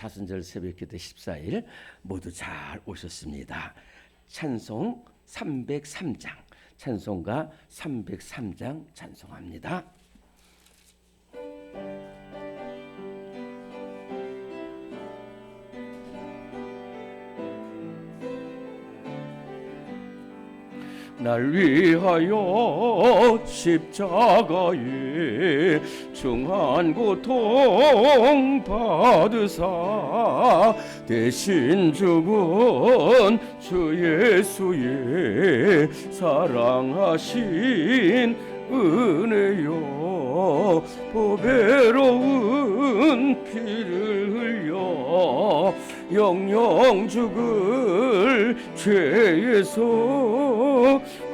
사순절 새벽기도 14일 모두 잘 오셨습니다. 찬송 303장 찬송가 303장 찬송합니다. 날 위하여 십자가에 중한 고통 받으사 대신 죽은 주 예수의 사랑하신 은혜요. 보배로운 피를 흘려 영영 죽을 죄에서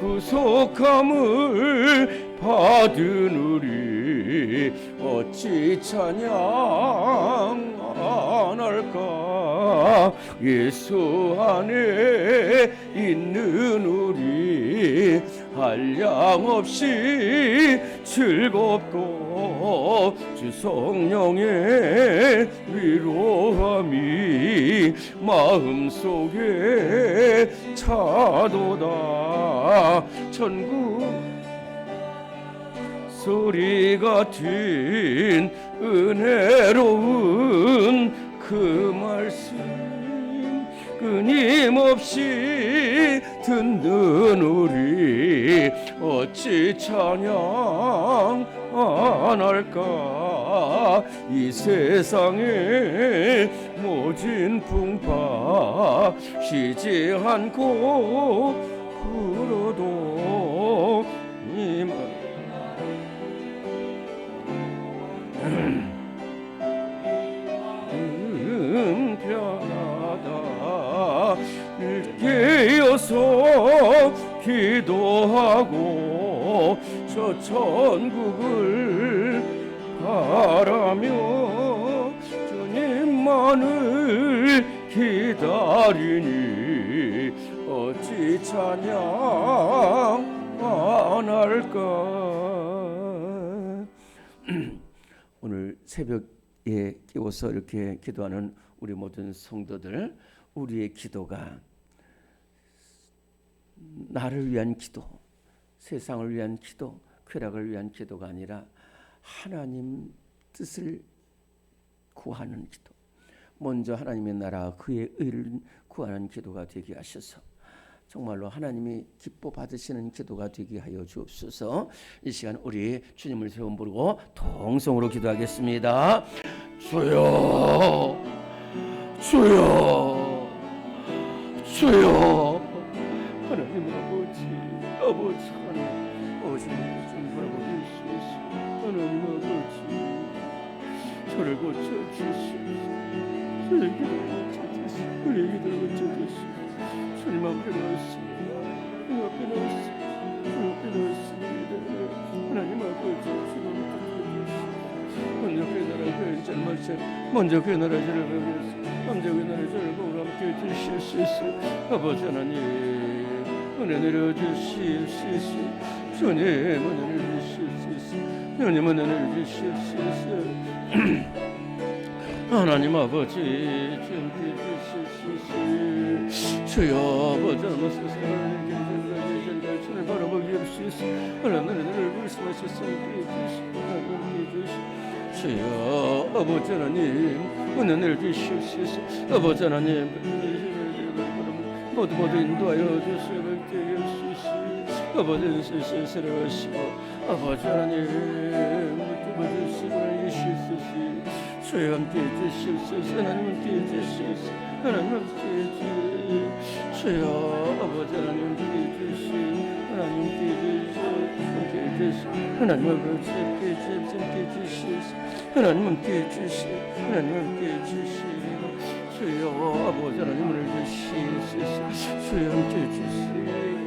구속함을 받은 우리. 어찌 찬양 안 할까? 예수 안에 있는 우리. 한량 없이 즐겁고 주 성령의 위로함이 마음속에 차도다. 천국 소리 같은 은혜로운 그 말씀 끊임없이 듣는 우리 어찌 찬양 안 할까? 이 세상에 모진 풍파 쉬지 않고 불어도 이만 깨어서 기도하고 저 천국을 바라며 주님만을 기다리니 어찌 찬양 안 할까? 오늘 새벽에 깨워서 이렇게 기도하는 우리 모든 성도들 우리의 기도가 나를 위한 기도, 세상을 위한 기도, 쾌락을 위한 기도가 아니라 하나님 뜻을 구하는 기도. 먼저 하나님의 나라 그의 의를 구하는 기도가 되게 하셔서 정말로 하나님이 기뻐 받으시는 기도가 되게 하여 주옵소서. 이 시간 우리 주님을 세움 부르고 통성으로 기도하겠습니다. 주여, 주여, 주여. 하나님, 아버지 좀 나라 그 잘못을 먼저 그 나라 저를 보고 함께 주실 수 있어 아버지 하나님 은혜 내려 주실 수 있어 주님 은혜 있어 주님 은혜 있어 하나님 아버지 수 있어 주여 아버지 하나님 세상을 주님 바라보기 없이 하나님 은혜를 주시고 하나님 주시고 주여 아버지 하나님 은혜를 주시옵소서 아버지 하나님 모두 모두 인도하여 주시옵소서 아버지 살아가시고 아버지 하나님 모두 시간을 주시옵소서 주여 함께 주시옵소서 하나님 함께 주시옵소서 하나님 함께 주시옵소서 아버지 하나님 함께 주시옵소서 하나님 함께 주시옵소서 함께 주시옵소서 하나님 아버지 함께 주시옵소서 함께 주시옵소서 하나님 함께 주시옵소서 하나님 함께 주시옵소서 주여 아버지 하나님을 주시옵소서 주여 함께 주시옵소서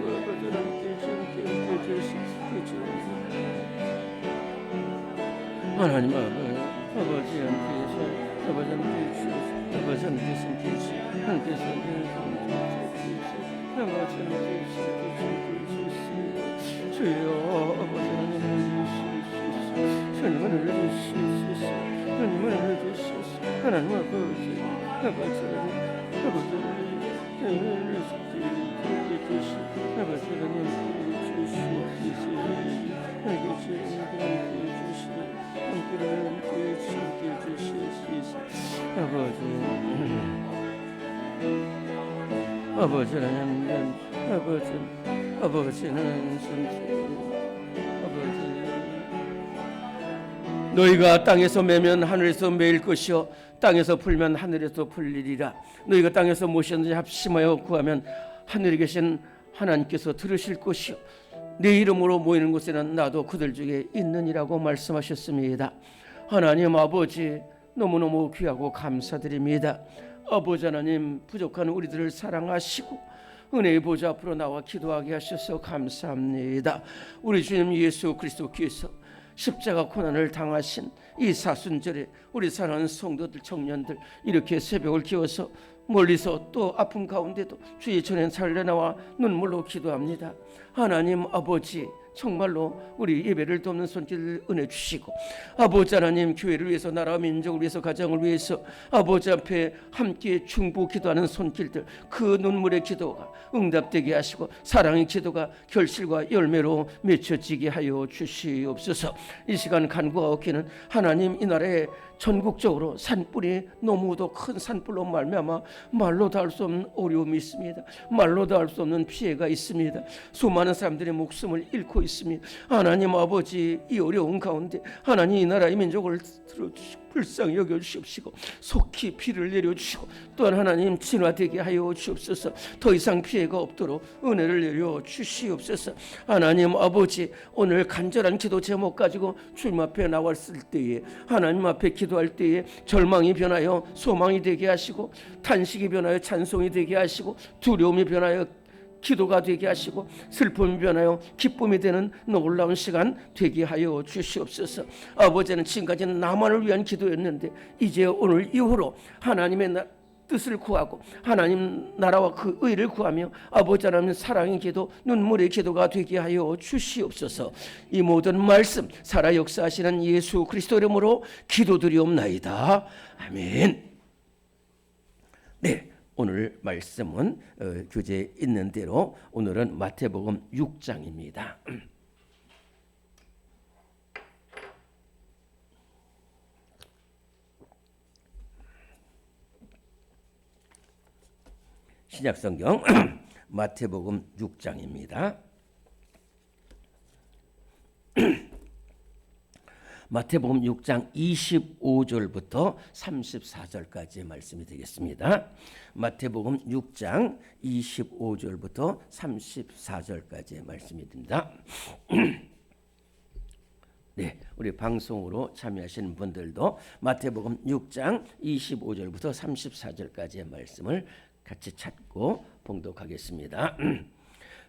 하나님 아버지 아버지 함께해서 아버지 함께 주시옵소서 아버지 함께 함께 주시옵소서 함께 주시옵소서 아버지 함께 주시옵소서 주여 아버지 하나님을 주시옵소서 주님을 주시옵소서 주님을 주시옵소서 하나님 아버지 아버지 아버지 하나님 아버지 주시 아 아버지 아버지 하나님 아버지 아버지는 선주 아버지 너희가 땅에서 매면 하늘에서 매일 것이요 땅에서 풀면 하늘에서 풀리리라. 너희가 땅에서 무엇이든지 합심하여 구하면 하늘에 계신 하나님께서 들으실 것이요 내 이름으로 모이는 곳에는 나도 그들 중에 있느니라고 말씀하셨습니다. 하나님 아버지 너무너무 귀하고 감사드립니다 아버지 하나님 부족한 우리들을 사랑하시고 은혜의 보좌 앞으로 나와 기도하게 하셔서 감사합니다 우리 주님 예수 그리스도께서 십자가 고난을 당하신 이 사순절에 우리 사랑하는 성도들 청년들 이렇게 새벽을 기워서 멀리서 또 아픔 가운데도 주의 전에 살려 나와 눈물로 기도합니다. 하나님 아버지 정말로 우리 예배를 돕는 손길을 은혜 주시고 아버지 하나님 교회를 위해서 나라 민족을 위해서 가정을 위해서 아버지 앞에 함께 중보 기도하는 손길들 그 눈물의 기도가 응답되게 하시고 사랑의 기도가 결실과 열매로 맺혀지게 하여 주시옵소서. 이 시간 간구하옵기는 하나님 이 나라에 전국적으로 산불이 너무도 큰 산불로 말미암아 말로 다할수 없는 어려움이 있습니다. 말로 다할수 없는 피해가 있습니다. 수많은 사람들의 목숨을 잃고 있습니다. 하나님 아버지 이 어려운 가운데 하나님 이 나라의 민족을 들어주시고 불쌍히 여겨주시옵시고 속히 피를 내려주시고 또한 하나님 진화되게 하여 주옵소서. 더 이상 피해가 없도록 은혜를 내려 주시옵소서. 하나님 아버지 오늘 간절한 기도 제목 가지고 주님 앞에 나왔을 때에 하나님 앞에 기도할 때에 절망이 변하여 소망이 되게 하시고 탄식이 변하여 찬송이 되게 하시고 두려움이 변하여 기도가 되게 하시고 슬픔이 변하여 기쁨이 되는 놀라운 시간 되게 하여 주시옵소서. 아버지는 지금까지는 나만을 위한 기도였는데 이제 오늘 이후로 하나님의 나, 뜻을 구하고 하나님 나라와 그 의를 구하며 아버지 하나님 사랑의 기도 눈물의 기도가 되게 하여 주시옵소서. 이 모든 말씀 살아 역사하시는 예수 그리스도 이름으로 기도드리옵나이다. 아멘. 네 오늘 말씀은 어, 교재에 있는 대로 오늘은 마태복음 6장입니다. 신약성경 마태복음 6장입니다. 마태복음 6장 25절부터 34절까지의 말씀이 되겠습니다. 마태복음 6장 25절부터 34절까지의 말씀이 됩니다. 네, 우리 방송으로 참여하시는 분들도 마태복음 6장 25절부터 34절까지의 말씀을 같이 찾고 봉독하겠습니다.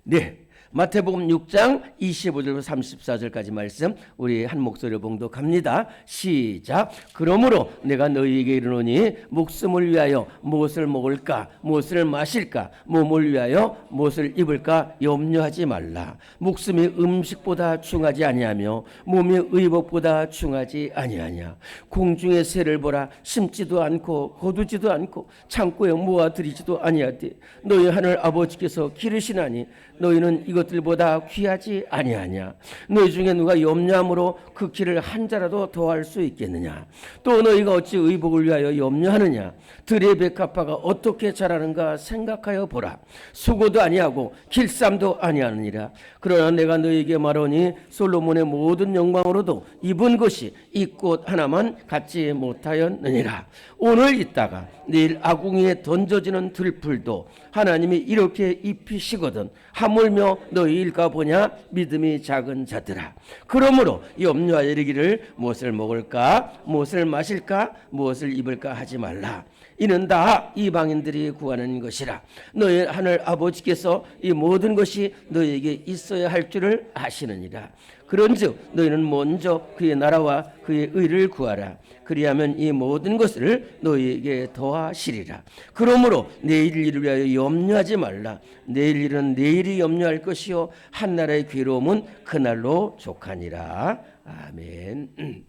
네. 마태복음 6장 25절부터 34절까지 말씀 우리 한 목소리로 봉독합니다. 시작. 그러므로 내가 너희에게 이르노니 목숨을 위하여 무엇을 먹을까 무엇을 마실까 몸을 위하여 무엇을 입을까 염려하지 말라. 목숨이 음식보다 중하지 아니하며 몸이 의복보다 중하지 아니하냐. 공중의 새를 보라 심지도 않고 거두지도 않고 창고에 모아 들이지도 아니하되 너희 하늘 아버지께서 기르시나니 너희는 이것들보다 귀하지 아니하냐? 너희 중에 누가 염려함으로 그 길을 한 자라도 더할 수 있겠느냐? 또 너희가 어찌 의복을 위하여 염려하느냐? 들의 백합화가 어떻게 자라는가 생각하여 보라. 수고도 아니하고 길쌈도 아니하느니라. 그러나 내가 너희에게 말하니 솔로몬의 모든 영광으로도 입은 것이 이 꽃 하나만 갖지 못하였느니라. 오늘 있다가 내일 아궁이에 던져지는 들풀도 하나님이 이렇게 입히시거든. 하물며 너희 일까 보냐? 믿음이 작은 자들아. 그러므로 염려하여 이르기를 무엇을 먹을까? 무엇을 마실까? 무엇을 입을까 하지 말라. 이는 다 이방인들이 구하는 것이라. 너희 하늘 아버지께서 이 모든 것이 너희에게 있어야 할 줄을 아시느니라 그런즉 너희는 먼저 그의 나라와 그의 의를 구하라. 그리하면 이 모든 것을 너희에게 더하시리라. 그러므로 내일 일을 위하여 염려하지 말라. 내일 일은 내일이 염려할 것이요. 한 나라의 괴로움은 그 날로 족하니라. 아멘.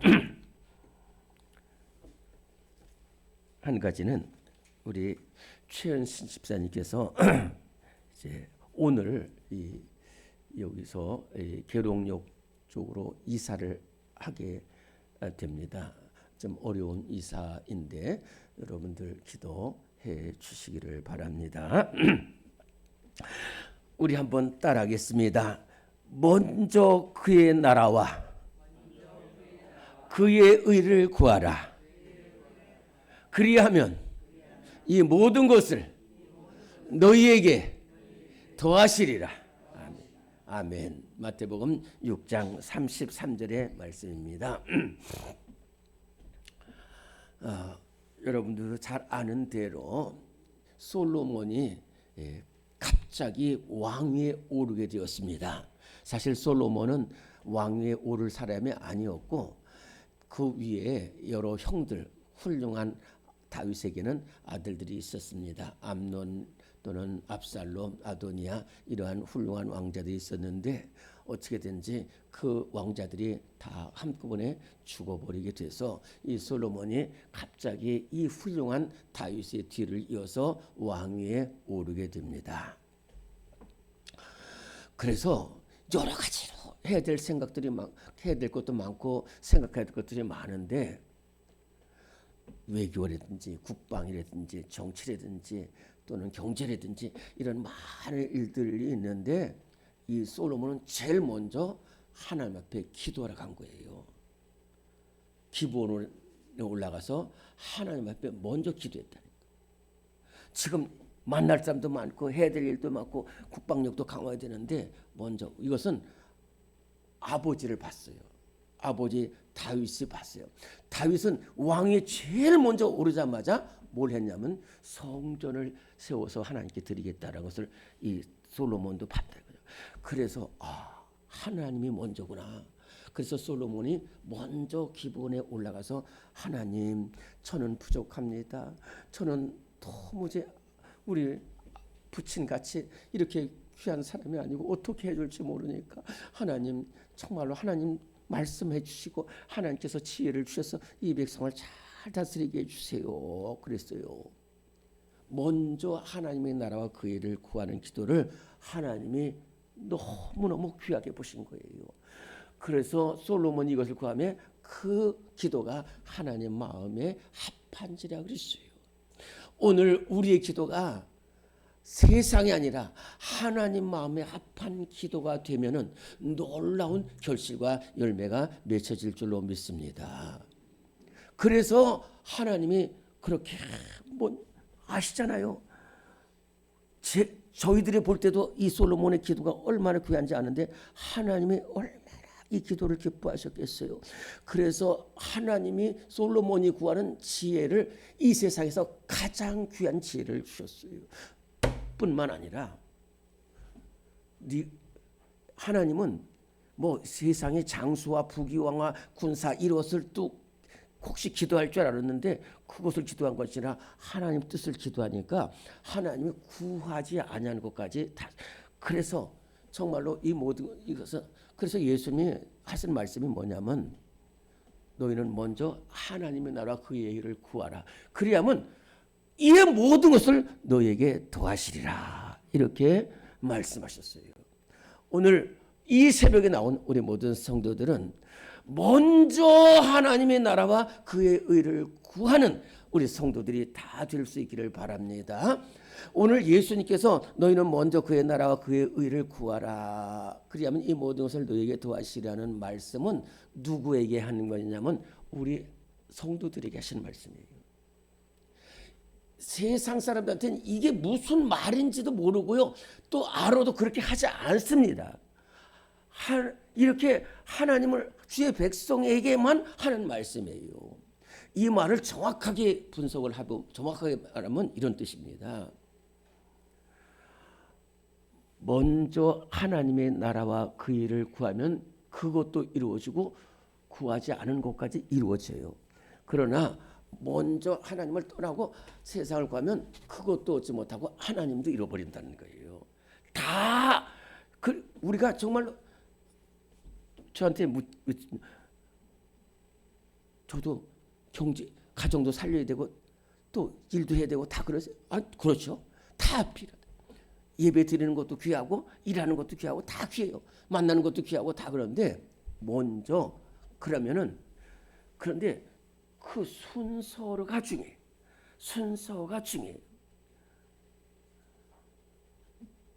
한 가지는 우리 최현신 집사님께서 이제 오늘 이 여기서 이 계룡역 쪽으로 이사를 하게 됩니다. 좀 어려운 이사인데 여러분들 기도해 주시기를 바랍니다. 우리 한번 따라하겠습니다. 먼저 그의 나라와 그의 의를 구하라. 그리하면 이 모든 것을 너희에게 더하시리라. 아멘. 마태복음 6장 33절의 말씀입니다. 어, 여러분들도 잘 아는 대로 솔로몬이 예, 갑자기 왕위에 오르게 되었습니다. 사실 솔로몬은 왕위에 오를 사람이 아니었고 그 위에 여러 형들 훌륭한 다윗에게는 아들들이 있었습니다. 암논 또는 압살롬, 아도니아 이러한 훌륭한 왕자들이 있었는데 어떻게든지 그 왕자들이 다 한꺼번에 죽어버리게 돼서 이 솔로몬이 갑자기 이 훌륭한 다윗의 뒤를 이어서 왕위에 오르게 됩니다. 그래서 여러 가지로 해야 될 생각들이 막 해야 될 것도 많고 생각해야 될 것들이 많은데 외교라든지 국방이라든지 정치라든지 또는 경제라든지 이런 많은 일들이 있는데 이 솔로몬은 제일 먼저 하나님 앞에 기도하러 간 거예요. 기본에 올라가서 하나님 앞에 먼저 기도했다니까. 지금 만날 사람도 많고 해야 될 일도 많고 국방력도 강화해야 되는데 먼저 이것은 아버지를 봤어요. 아버지 다윗이 봤어요. 다윗은 왕이 제일 먼저 오르자마자 뭘 했냐면 성전을 세워서 하나님께 드리겠다라는 것을 이 솔로몬도 봤다. 그래서 아 하나님이 먼저구나. 그래서 솔로몬이 먼저 기본에 올라가서 하나님 저는 부족합니다. 저는 도무지 우리 부친 같이 이렇게 귀한 사람이 아니고 어떻게 해줄지 모르니까 하나님 정말로 하나님 말씀해 주시고 하나님께서 지혜를 주셔서 이 백성을 잘 다스리게 해주세요. 그랬어요. 먼저 하나님의 나라와 그 일을 구하는 기도를 하나님이 너무너무 귀하게 보신 거예요. 그래서 솔로몬이 이것을 구하며 그 기도가 하나님 마음에 합한지라 그랬어요. 오늘 우리의 기도가 세상이 아니라 하나님 마음에 합한 기도가 되면은 놀라운 결실과 열매가 맺혀질 줄로 믿습니다. 그래서 하나님이 그렇게 뭐 아시잖아요. 제, 저희들이 볼 때도 이 솔로몬의 기도가 얼마나 귀한지 아는데 하나님이 얼마나 이 기도를 기뻐하셨겠어요. 그래서 하나님이 솔로몬이 구하는 지혜를 이 세상에서 가장 귀한 지혜를 주셨어요. 뿐만 아니라 하나님은 뭐 세상의 장수와 부귀왕과 군사 이것을 뚝 혹시 기도할 줄 알았는데 그것을 기도한 것이 아니라 하나님 뜻을 기도하니까 하나님이 구하지 아니하는 것까지 다 그래서 정말로 이 모든 이것은 그래서 예수님이 하신 말씀이 뭐냐면 너희는 먼저 하나님의 나라 그의 일을 구하라. 그리하면 이 모든 것을 너에게 더하시리라. 이렇게 말씀하셨어요. 오늘 이 새벽에 나온 우리 모든 성도들은 먼저 하나님의 나라와 그의 의를 구하는 우리 성도들이 다 될 수 있기를 바랍니다. 오늘 예수님께서 너희는 먼저 그의 나라와 그의 의를 구하라. 그리하면 이 모든 것을 너에게 도하시라는 말씀은 누구에게 하는 거냐면 우리 성도들에게 하신 말씀이에요. 세상 사람들한테는 이게 무슨 말인지도 모르고요. 또 알아도 그렇게 하지 않습니다. 이렇게 하나님을 주의 백성에게만 하는 말씀이에요. 이 말을 정확하게 분석을 하고 정확하게 말하면 이런 뜻입니다. 먼저 하나님의 나라와 그 일을 구하면 그것도 이루어지고 구하지 않은 것까지 이루어져요. 그러나 먼저 하나님을 떠나고 세상을 구하면 그것도 얻지 못하고 하나님도 잃어버린다는 거예요. 다 그 우리가 정말로 저한테 묻, 저도 경제 가정도 살려야 되고 또 일도 해야 되고 다 그러세요. 아 그렇죠. 다 필요하다. 예배 드리는 것도 귀하고 일하는 것도 귀하고 다 귀해요. 만나는 것도 귀하고 다 그런데 먼저 그러면은 그런데 그 순서가 중요해. 순서가 중요해.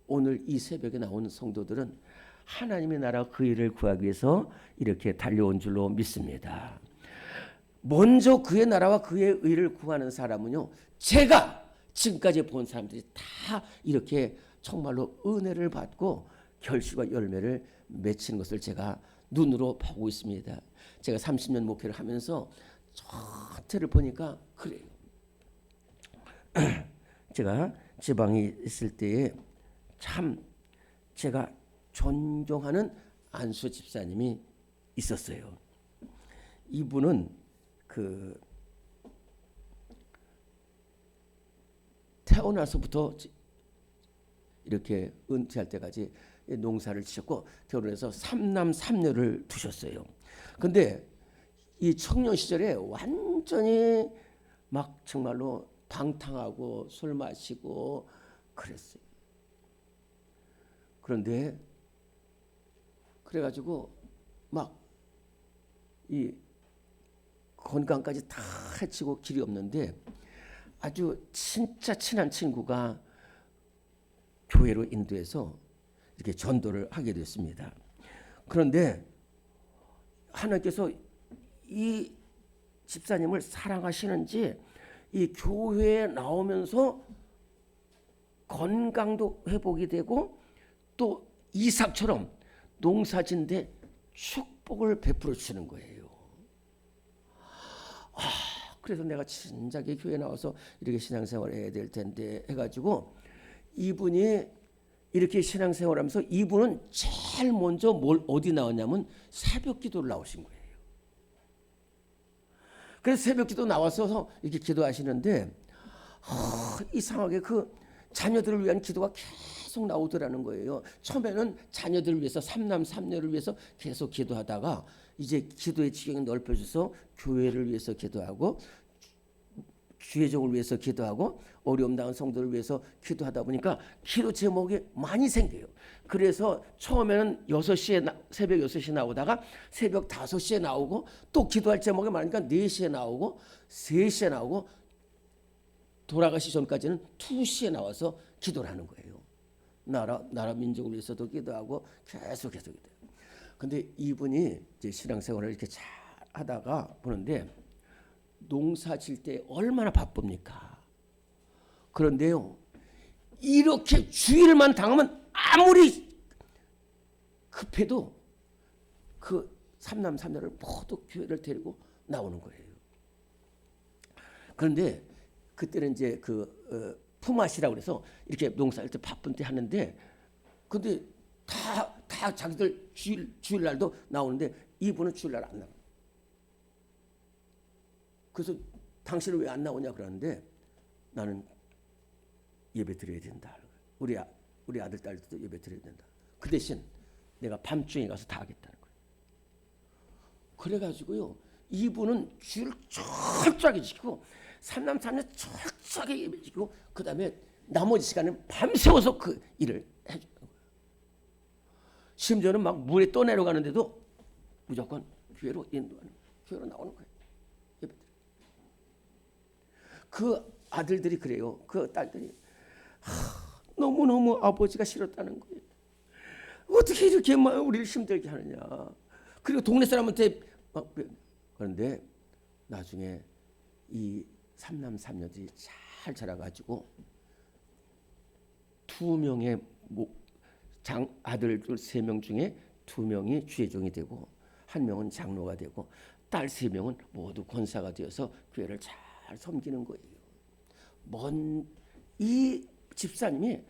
오늘 이 새벽에 나오는 성도들은 하나님의 나라 그 일을 구하기 위해서 이렇게 달려온 줄로 믿습니다. 먼저 그의 나라와 그의 의를 구하는 사람은요. 제가 지금까지 본 사람들이 다 이렇게 정말로 은혜를 받고 결실과 열매를 맺히는 것을 제가 눈으로 보고 있습니다. 제가 30년 목회를 하면서 전체를 보니까 그래요. 제가 지방에 있을 때에 참 제가 존경하는 안수 집사님이 있었어요. 이분은 그 태어나서부터 이렇게 은퇴할 때까지 농사를 지셨고 결혼해서 삼남 삼녀를 두셨어요. 근데 이 청년 시절에 완전히 막 정말로 방탕하고 술 마시고 그랬어요. 그런데 그래가지고 막 이 건강까지 다 해치고 길이 없는데 아주 진짜 친한 친구가 교회로 인도해서 이렇게 전도를 하게 됐습니다. 그런데 하나님께서 이 집사님을 사랑하시는지 이 교회에 나오면서 건강도 회복이 되고 또 이삭처럼 농사진데 축복을 베풀어 주시는 거예요. 아, 그래서 내가 진작에 교회 나와서 이렇게 신앙생활 해야 될 텐데 해가지고 이분이 이렇게 신앙생활 하면서 이분은 제일 먼저 뭘 어디 나왔냐면 새벽 기도를 나오신 거예요. 그래서 새벽 기도 나와서 이렇게 기도하시는데 아, 이상하게 그 자녀들을 위한 기도가 계속 나오더라는 거예요. 처음에는 자녀들을 위해서 삼남 삼녀를 위해서 계속 기도하다가 이제 기도의 지경이 넓혀져서 교회를 위해서 기도하고 주의종을 위해서 기도하고 어려움 당한 성도를 위해서 기도하다 보니까 기도 제목이 많이 생겨요. 그래서 처음에는 6시에 나, 새벽 6시에 나오다가 새벽 5시에 나오고 또 기도할 제목이 많으니까 4시에 나오고 3시에 나오고 돌아가시 전까지는 2시에 나와서 기도를 하는 거예요. 나라 나라 민족을 위해서도 기도하고 계속 계속 기도해요. 근데 이분이 이제 신앙생활을 이렇게 잘 하다가 보는데 농사 질 때 얼마나 바쁩니까? 그런데요, 이렇게 주일만 당하면 아무리 급해도 그 삼남 삼녀를 모두 교회를 데리고 나오는 거예요. 그런데 그때는 이제 그 어, 품앗이라고 그래서 이렇게 농사할 때 바쁜 때 하는데 근데 다, 다 자기들 주일, 주일날도 나오는데 이분은 주일날 안 나와. 그래서 당신은 왜 안 나오냐 그러는데 나는 예배 드려야 된다. 우리 아, 우리 아들 딸도 예배 드려야 된다. 그 대신 내가 밤중에 가서 다 하겠다는 거예요. 그래가지고요 이분은 주를 철저하게 지키고 삼남 삼녀 철저하게 예배 지키고 그 다음에 나머지 시간은 밤새워서 그 일을 거예요. 심지어는 막 물에 떠 내려가는데도 무조건 교회로 인도하는 교회로 나오는 거예요. 그 아들들이 그래요. 그 딸들이 너무 너무 아버지가 싫었다는 거예요. 어떻게 이렇게 막 우리를 힘들게 하느냐. 그리고 동네 사람한테 막 그런데 나중에 이 삼남 삼녀들이 잘 자라가지고 두 명의 장 아들들 세 명 중에 두 명이 주의종이 되고 한 명은 장로가 되고 딸 세 명은 모두 권사가 되어서 교회를 잘 섬기는 거예요. 먼, 이 집사님이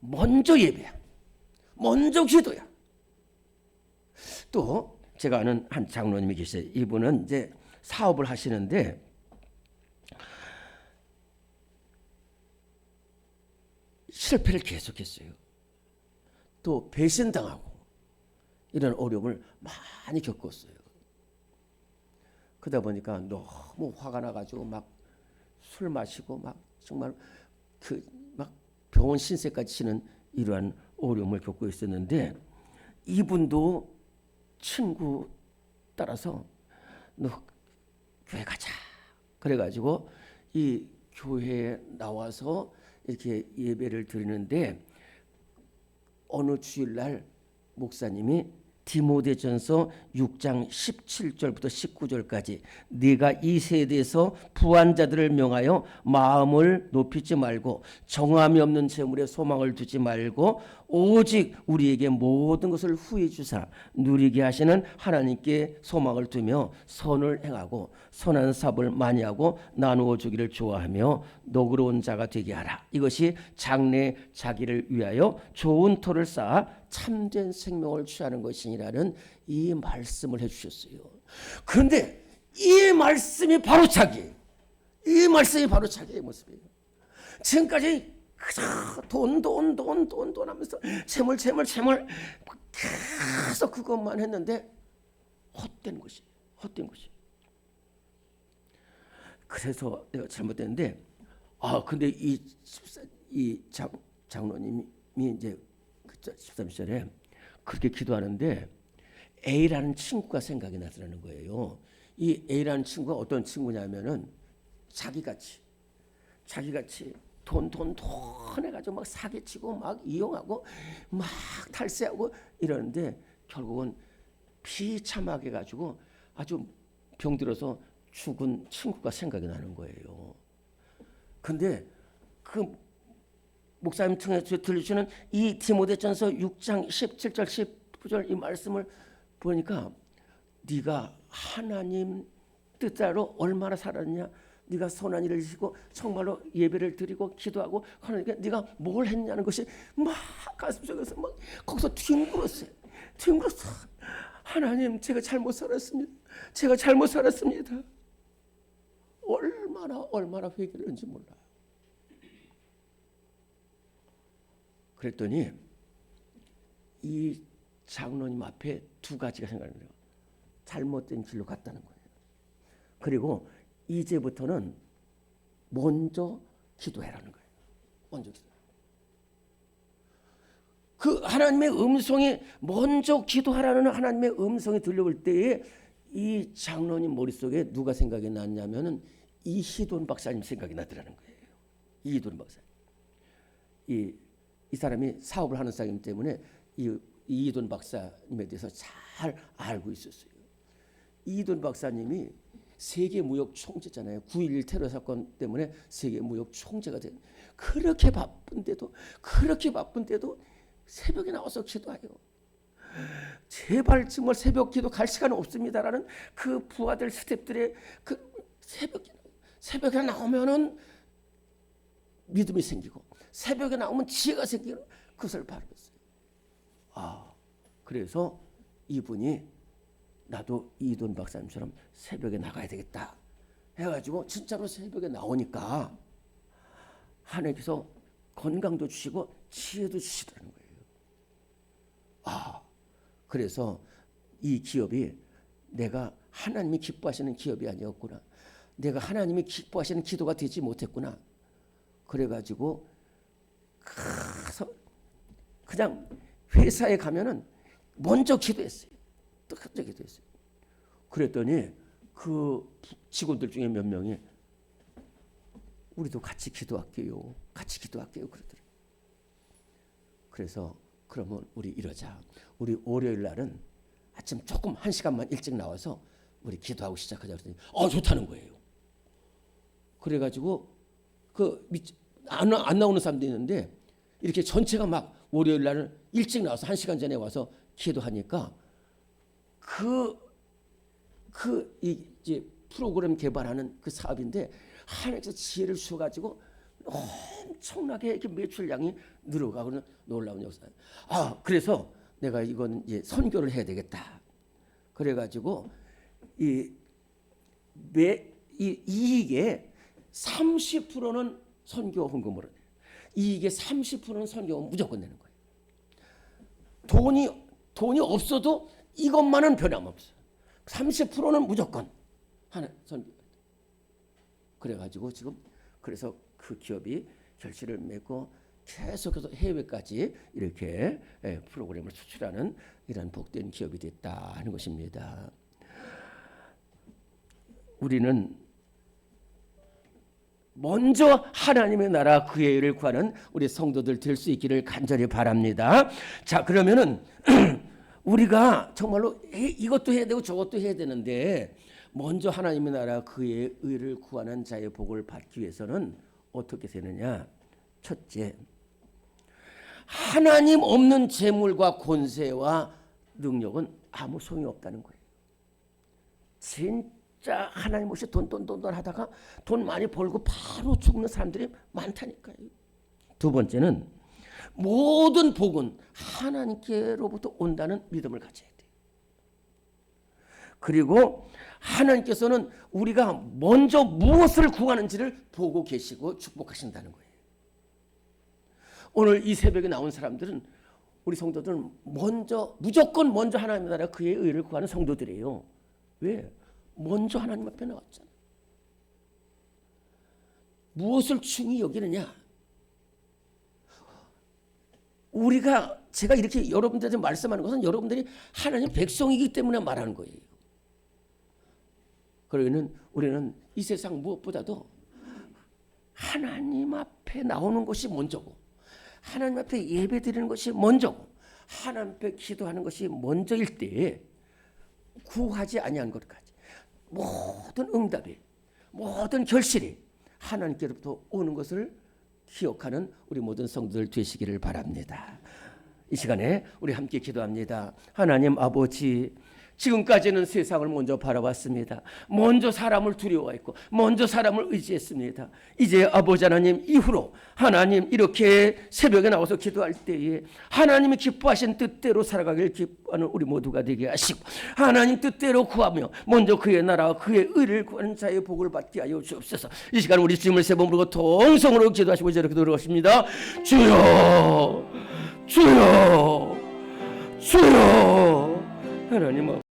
먼저 예배야. 먼저 기도야. 또 제가 아는 한 장로님이 계세요. 이분은 이제 사업을 하시는데 실패를 계속했어요. 또 배신당하고 이런 어려움을 많이 겪었어요. 그러다 보니까 너무 화가 나가지고 막 술 마시고 막 정말 그 막 병원 신세까지 치는 이러한 어려움을 겪고 있었는데 이분도 친구 따라서 너 교회 가자. 그래가지고 이 교회에 나와서 이렇게 예배를 드리는데 어느 주일날 목사님이 디모데전서 6장 17절부터 19절까지 네가 이 세대에서 부한자들을 명하여 마음을 높이지 말고 정함이 없는 재물에 소망을 두지 말고 오직 우리에게 모든 것을 후해 주사 누리게 하시는 하나님께 소망을 두며 선을 행하고 선한 사업을 많이 하고 나누어 주기를 좋아하며 너그러운 자가 되게 하라. 이것이 장래 자기를 위하여 좋은 터를 쌓아 참된 생명을 취하는 것이니라는 이 말씀을 해주셨어요. 그런데 이 말씀이 바로 자기, 이 말씀이 바로 자기의 모습이에요. 지금까지 돈, 돈, 돈, 돈, 돈 하면서 재물, 재물, 재물 계속 그것만 했는데 헛된 것이, 헛된 것이. 그래서 내가 잘못됐는데, 아 근데 이 집사, 이장 장로님이 이제 그 13절에 그렇게 기도하는데 A라는 친구가 생각이 나더라는 거예요. 이 A라는 친구가 어떤 친구냐면은 자기같이 자기같이 돈돈돈 해가지고 막 사기치고 막 이용하고 막 탈세하고 이러는데 결국은 비참하게 가지고 아주 병들어서 죽은 친구가 생각이 나는 거예요. 근데 그 목사님 통해서 들려주는 이 디모데전서 6장 17절 19절 이 말씀을 보니까 네가 하나님 뜻대로 얼마나 살았냐? 네가 선한 일을 지고 정말로 예배를 드리고 기도하고 하나님께 네가 뭘 했냐는 것이 막 가슴속에서 막 거기서 뒹굴었어요. 뒹굴었어. 하나님 제가 잘못 살았습니다. 제가 잘못 살았습니다. 얼마나 얼마나 회개를 했는지 몰라요 그랬더니 이 장로님 앞에 두 가지가 생각나요. 잘못된 길로 갔다는 거예요. 그리고 이제부터는 먼저 기도해라는 거예요. 먼저 기도. 그 하나님의 음성이 먼저 기도하라는 하나님의 음성이 들려올 때에 이 장로님 머릿속에 누가 생각이 났냐면은 이희돈 박사님 생각이 나더라는 거예요. 이희돈 박사. 이, 이 사람이 사업을 하는 사람이기 때문에 이 이돈 박사님에 대해서 잘 알고 있었어요. 이돈 박사님이 세계 무역 총재잖아요. 9.11 테러 사건 때문에 세계 무역 총재가 된. 그렇게 바쁜데도 그렇게 바쁜데도 새벽에 나와서 기도해요. 제발 정말 새벽 기도 갈 시간 없습니다라는 그 부하들 스탭들의 그 새벽 새벽에 나오면은 믿음이 생기고 새벽에 나오면 지혜가 생기는 그것을 바르겠어요. 아, 그래서 이분이 나도 이돈 박사님처럼 새벽에 나가야 되겠다 해가지고 진짜로 새벽에 나오니까 하나님께서 건강도 주시고 지혜도 주시더라는 거예요. 아, 그래서 이 기업이 내가 하나님이 기뻐하시는 기업이 아니었구나. 내가 하나님이 기뻐하시는 기도가 되지 못했구나. 그래가지고 가서 그냥 회사에 가면은 먼저 기도했어요. 또 갑자기 기도했어요. 그랬더니 그 직원들 중에 몇 명이 우리도 같이 기도할게요. 같이 기도할게요. 그러더라고요. 그래서 그러면 우리 이러자. 우리 월요일 날은 아침 조금 한 시간만 일찍 나와서 우리 기도하고 시작하자 그랬더니 어 좋다는 거예요. 그래가지고 그 안 안 나오는 사람도 있는데 이렇게 전체가 막 월요일 날은 일찍 나와서 한 시간 전에 와서 기도하니까 그, 그, 이제 프로그램 개발하는 그 사업인데 하나님께서 지혜를 주셔가지고 엄청나게 이렇게 매출량이 늘어가고 놀라운 역사. 아, 그래서 내가 이건 이제 선교를 해야 되겠다. 그래가지고 이, 매, 이 이익의 30%는 선교 헌금으로 이익의 30%는 선교는 무조건 내는 거예요. 돈이 돈이 없어도 이것만은 변함없어. 30%는 무조건 하는 선. 그래가지고 지금 그래서 그 기업이 결실을 맺고 계속해서 해외까지 이렇게 예, 프로그램을 수출하는 이런 복된 기업이 됐다 하는 것입니다. 우리는 먼저 하나님의 나라 그의 일을 구하는 우리 성도들 될 수 있기를 간절히 바랍니다. 자, 그러면은 우리가 정말로 해- 이것도 해야 되고 저것도 해야 되는데 먼저 하나님의 나라 그의 의를 구하는 자의 복을 받기 위해서는 어떻게 되느냐? 첫째, 하나님 없는 재물과 권세와 능력은 아무 소용이 없다는 거예요. 진 짜 하나님 없이 돈돈 돈 돈 하다가 돈 많이 벌고 바로 죽는 사람들이 많다니까요. 두 번째는 모든 복은 하나님께로부터 온다는 믿음을 가져야 돼요. 그리고 하나님께서는 우리가 먼저 무엇을 구하는지를 보고 계시고 축복하신다는 거예요. 오늘 이 새벽에 나온 사람들은 우리 성도들은 먼저 무조건 먼저 하나님 나라 그의 의를 구하는 성도들이에요. 왜? 먼저 하나님 앞에 나왔잖아. 무엇을 중히 여기느냐? 우리가 제가 이렇게 여러분들한테 말씀하는 것은 여러분들이 하나님 백성이기 때문에 말하는 거예요. 그러면 우리는 이 세상 무엇보다도 하나님 앞에 나오는 것이 먼저고 하나님 앞에 예배 드리는 것이 먼저고 하나님 앞에 기도하는 것이 먼저일 때에 구하지 아니한 것까지 모든 응답이 모든 결실이 하나님께로부터 오는 것을 기억하는 우리 모든 성도들 되시기를 바랍니다. 이 시간에 우리 함께 기도합니다. 하나님 아버지 지금까지는 세상을 먼저 바라봤습니다. 먼저 사람을 두려워했고 먼저 사람을 의지했습니다. 이제 아버지 하나님 이후로 하나님 이렇게 새벽에 나와서 기도할 때에 하나님이 기뻐하신 뜻대로 살아가길 기뻐하는 우리 모두가 되게 하시고 하나님 뜻대로 구하며 먼저 그의 나라와 그의 의를 구하는 자의 복을 받게 하여 주옵소서. 이 시간 우리 주님을 세 번 부르고 통성으로 기도하시고 저렇게 들어가십니다. 주여 주여 주여 하나님